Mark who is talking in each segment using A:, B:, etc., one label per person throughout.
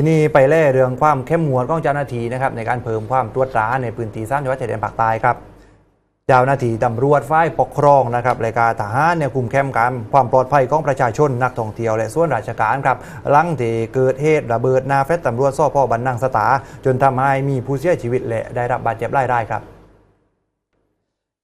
A: ทีนี้ไปเล่เรื่องความเข้มงวดของเจ้าหน้าที่นะครับในการเพิ่มความตรวจตราในพื้นที่สามจังหวัดชายแดนภาคใต้ครับเจ้าหน้าที่ตำรวจฝ่ายปกครองนะครับรายการทหารเนี่ยคุมเข้มการความปลอดภัยของประชาชนนักท่องเที่ยวและส่วนราชการครับหลังที่เกิดเหตุระเบิดนาเฟสตำรวจสพบันนังสตา จนทำให้มีผู้เสียชีวิตและได้รับบาดเจ็บหลายรายครับ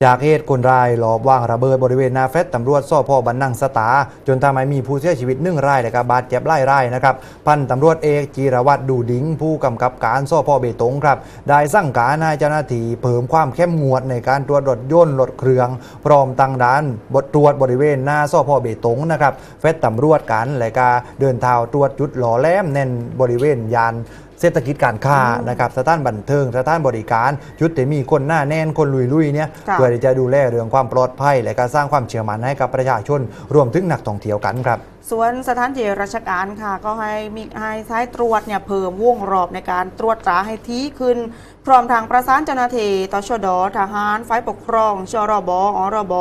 A: จากเหตุคนร้ายหลอบวางระเบิดบริเวณหนาเฟสตำรวจสพบันนังสตา จนทำให้มีผู้เสียชีวิตหนึ่งรายและก็บาดเจ็บหลายรายนะครับพันตำรวจเอกจีรวัตรดูดิงผู้กำกับการสพเบตงครับได้สั่งการให้เจ้าหน้าที่เพิ่มความเข้มงวดในการตรวจรถยนต์รถเครื่อง พร้อมตั้งด่านบทตรวจบริเวณหน้าสพเบตงนะครับเฟสตำรวจกันและก็เดินเท้าตรวจจุดหล่อแหลมแน่นบริเวณยาน เศรษฐกิจการค้านะครับสถานบันเทิงสถานบริการจุดที่มีคนหน้าแน่นคนลุยๆเนี่ย
B: ค่ะ
A: เพื่อที่จะดูแลเรื่องความปลอดภัย และการสร้างความเชื่อมั่นให้กับประชาชนรวมถึงนักท่องเที่ยวกันครับ
B: ส่วนสถานที่ราชการค่ะ ก็ให้มีให้สายตรวจเนี่ยเพิ่มวงรอบในการตรวจตราให้ที่ขึ้น พร้อมทางประสานเจ้าหน้าที่ตชดทหารฝ่ายปกครองชรบอรบ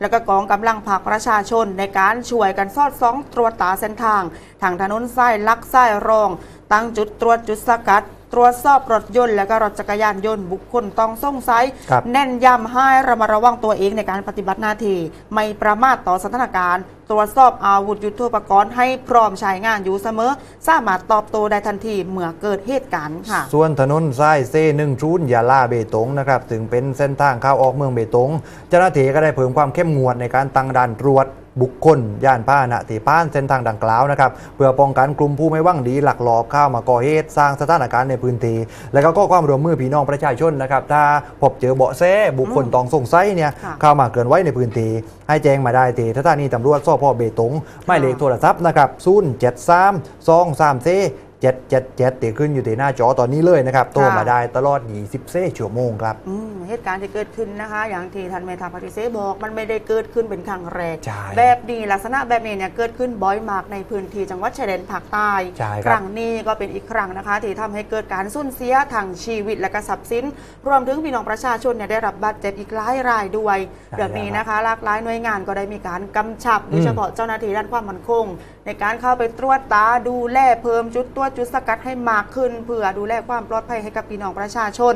B: และก็กองกำลังผักประชาชนในการช่วยกันสอดส่องตรวจตราเส้นทาง ทางถนนสายลักสายรอง ตั้งจุดตรวจจุดสกัดตรวจสอบรถยนต์และก็รถจักรยานยนต์บุคคลต้องสงสัย
A: ครับ
B: เน้นย้ำให้ระมัดระวังตัวเองในการปฏิบัติหน้าที่ไม่ประมาทต่อสถานการณ์ ตรวจสอบอาวุธยุทโธปกรณ์ให้พร้อมใช้งานอยู่เสมอ สามารถตอบโต้ได้ทันทีเมื่อเกิดเหตุการณ์ค่ะ
A: ส่วนถนนสายเซ่หนึ่งชูนยาลาเบตงนะครับถึงเป็นเส้นทางเข้าออกเมืองเบตงเจ้าหน้าที่ก็ได้เพิ่มความเข้มงวดในการตั้งด่านตรวจบุคคลย่านพานะที่ป้านเส้นทางดังกล่าวนะครับเพื่อป้องกันกลุ่มผู้ไม่หวังดีหลักหลอบเข้ามาก่อเหตุสร้างสถานการณ์ในพื้นที่และก็ข้อความร่วมมือพี่น้องประชาชนนะครับถ้าพบเจอเบาะแสบุคคลต้องสงสัยเนี่ยเข้ามาเกินไว้ในพื้นที่ให้แจ้งมาได้ที่สถานีตำรวจสพเบตงหมายเลขโทรศัพท์นะครับ0 7 3 2 3 4 777ติขึ้นอยู่ที่หน้าจอตอนนี้เลยนะครับโทรมาได้ตลอด24ชั่วโมงครับ
B: อืมเหตุการณ์ที่เกิดขึ้นนะคะ อย่างที่ท่านเมธาปฏิเสธบอกมันไม่ได้เกิดขึ้นเป็นครั้งแรก
A: ใช่
B: แบบนี้ลักษณะแบบนี้เนี่ยเกิดขึ้นบ่อยมากในพื้นที่จังหวัดชายแดนภาคใต้
A: ใช่ครับ
B: ครั้งนี้ก็เป็นอีกครั้งนะคะ ที่ทำให้เกิดการสูญเสียทางชีวิตและก็ทรัพย์สิน รวมถึงพี่น้องประชาชนเนี่ยได้รับบาดเจ็บอีกหลายรายด้วยเรื่องนี้นะคะหลากหลายหน่วยงานก็ได้มีการกำชับโดยเฉพาะเจ้าหน้าที่ด้านความมั่นคง ในการเข้าไปตรวจตาดูแลเพิ่มจุดตรวจจุดสกัดให้มากขึ้น เพื่อดูแลความปลอดภัยให้กับพี่น้องประชาชน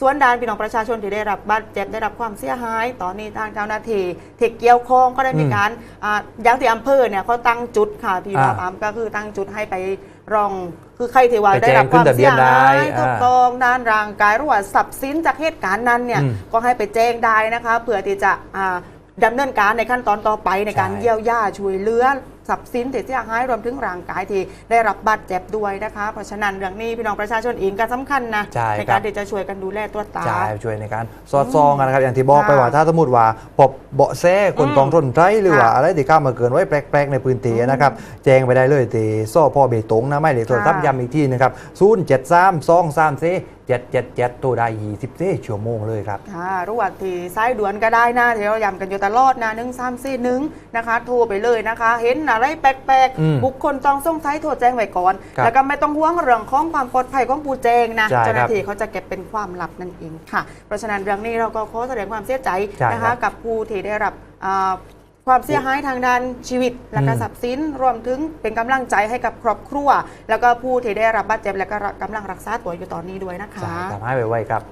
B: ส่วนด้านพี่น้องประชาชนที่ได้รับบาดเจ็บได้รับความเสียหาย ตอนนี้ทางเจ้าหน้าที่เทคเกี่ยวข้องก็ได้มีการอ่าอย่างที่อำเภอเนี่ยเขาตั้งจุดค่ะพี่น้อง
A: อ่า
B: อำก็คือตั้งจุดให้ไปรองคือใครที่ว่า
A: ไปแจ้ง
B: ได้รับความ
A: ขึ้นทะเบี
B: เสี
A: ย
B: ย
A: นได้
B: หาย
A: อ่า
B: ถูกต้องด้านร่างกายหรือว่าทรัพย์สินจากเหตุการณ์นั้นเนี่ย
A: อืม
B: ก็ให้ไปแจ้งได้นะคะเพื่อที่จะอ่าดำเนินการในขั้นตอนต่อไปในการ
A: ใช่
B: เยียวยาช่วยเหลือ ทรัพย์สินที่เสียหายรวมถึงร่างกายที่ได้รับบาดเจ็บด้วยนะคะ เพราะฉะนั้นเรื่องนี้พี่น้องประชาชนเองก็สำคัญนะ
A: ใช่
B: ใน
A: ครั
B: การ
A: บ
B: ที่จะช่วยกันดูแลตัวตา
A: ใช่ช่วยในการสอดส่องกันนะครับ อย่างที่บอกไป
B: ค่ะ
A: ว่าถ้าสมมติว่าพบเบาะแสคน
B: อืม
A: กองทนไรหรือว่า
B: ค่ะ
A: อะไรที่เข้ามาเกินไว้แปลกๆในพื้นที่นะครับ แจ้งไปได้เลยที่สพเบตงนะไม่เลยโทรศัพท์
B: ค่ะ
A: ย้ำอีกทีนะครับ0 7 3 2 3 4 7 7 7ตัวได้24ชั่วโมงเลยครับ
B: ค่ะรู้ว่าที่สายด่วนก็ได้นะที่เราย้ำกันอยู่ตลอดนะหนึ่งสามสี่หนึ่งนะคะโทรไปเลยนะคะ เห็นอะไรแปลก
A: อืม
B: ๆบุคคลต้องสงสัยโทรแจ้งไว้ก่อน
A: ครับ
B: แล้วก็ไม่ต้องห่วงเรื่องของความปลอดภัยของผู้แจ้งนะ
A: ใช่ครับ
B: เจ้าหน้าที่เขาจะเก็บเป็นความลับนั่นเองค่ะ เพราะฉะนั้นเรื่องนี้เราก็ขอแสดงความเสียใจ
A: ใช่
B: นะ
A: ครั
B: คะ
A: บ
B: กับผู้ที่ได้รับอ่า ความเสียหายทางด้านชีวิต และก็ทรัพย์สิน รวมถึงเป็นกำลังใจให้กับครอบครัว แล้วก็ผู้ที่ได้รับบาดเจ็บและก็กำลังรักษาตัวอยู่ตอนนี้ด้วยนะคะ
A: ใช่ทำให้ไวๆครับ